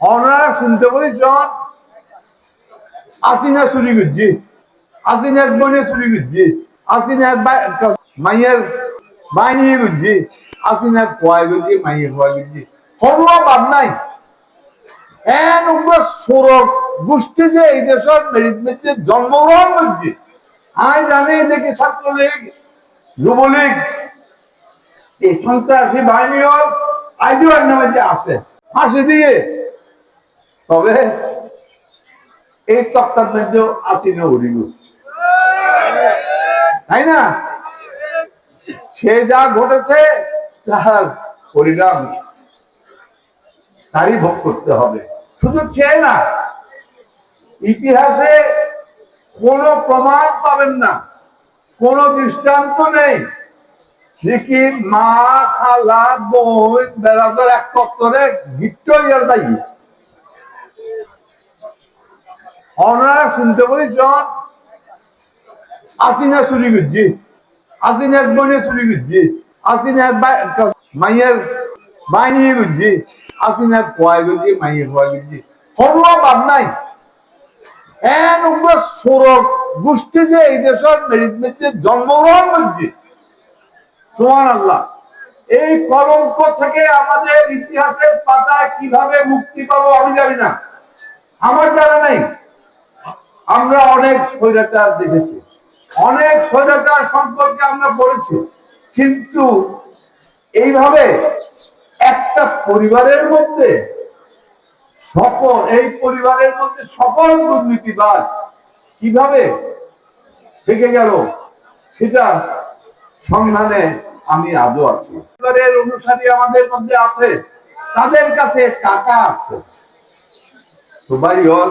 ওনারা শুনতে বলেছেন আসিনা চুরি করছি চুরি করছি মাইয়ের করছি করছি, মাইয়ের কয় করছি। বাদ নাই। এন গোষ্ঠী যে এই দেশের মেরিট মেরিটে জন্মগ্রহণ করছে, আমি জানি দেখি ছাত্রলীগ, যুবলীগ, এই সন্ত্রাসী বাহিনীও আইডিয়ার নামে যে আছে, ফাঁসি দিয়ে তবে এই তক্তার মধ্যেও আছি না উড়িব তাই না? সে যা ঘটেছে, তার পরিণাম তারই ভোগ করতে হবে। শুধু চেয়ে না, ইতিহাসে কোনো প্রমাণ পাবেন না। কোনো দৃষ্টান্ত নেই। দেখি মা, খালা, বোন, বেড়াদার এক তত্তরে গিট্ট দায়ী। ওনারা শুনতে বলেছেন আসিনা চুরি করছি। আসিনার বোনে চুরি করছি। আসিনার মাইয়ের বাইনিয়ে করছি। আসিনার কয় করছি, মাইয়ের কয় করছি। হল্লা বাদ নাই। এন উগ্র সৌরভ গোষ্ঠী যে এই দেশের মেরিট মেরিটে জন্মগ্রহণ করছে। সোহান আল্লাহ এই কলঙ্ক থেকে আমাদের ইতিহাসের পাতায় কীভাবে মুক্তি পাবো আমি জানি না। আমার জানা নেই। আমরা অনেক স্বৈরাচার দেখেছি। অনেক স্বৈরাচার সম্পর্কে আমরা পড়েছি। কিন্তু এইভাবে একটা পরিবারের মধ্যে সকল, এই পরিবারের মধ্যে সকল দুর্নীতিবাদ কীভাবে থেকে গেল, সেটা সংধানে আমি আজও আছি। পরিবারের অনুসারী আমাদের মধ্যে আছে, তাদের কাছে টাকা আছে। তো ভাই হল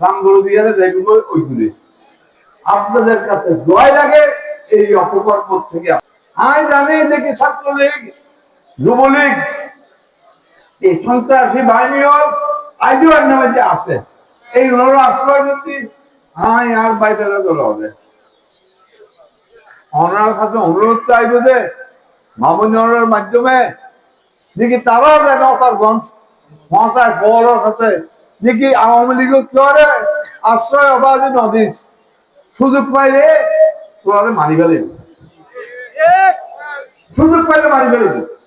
রামগুরু দিয়ারে দেখব ওই গুলি আপনাদের কাছে লাগে, এই অপকর্ম থেকে আমি জানি দেখি ছাত্রলীগ, যুবলীগ, এই সন্ত্রাসী আইডিয়ার নামে আছে এই আশ্রয় যদি হ্যাঁ আর বাইরে চলে হবে ওনার কাছে অনুরোধ চাইবে যে মামুনের মাধ্যমে, দেখি তারাও দেয় নসারগঞ্জ মহাশয় ফলের কাছে দেখি আওয়ামী লীগ করে আশ্রয় অবাধে নদী সুযোগ পাইলে তোরা মারি ফেলে সুযোগ পাইলে মারি ফেলে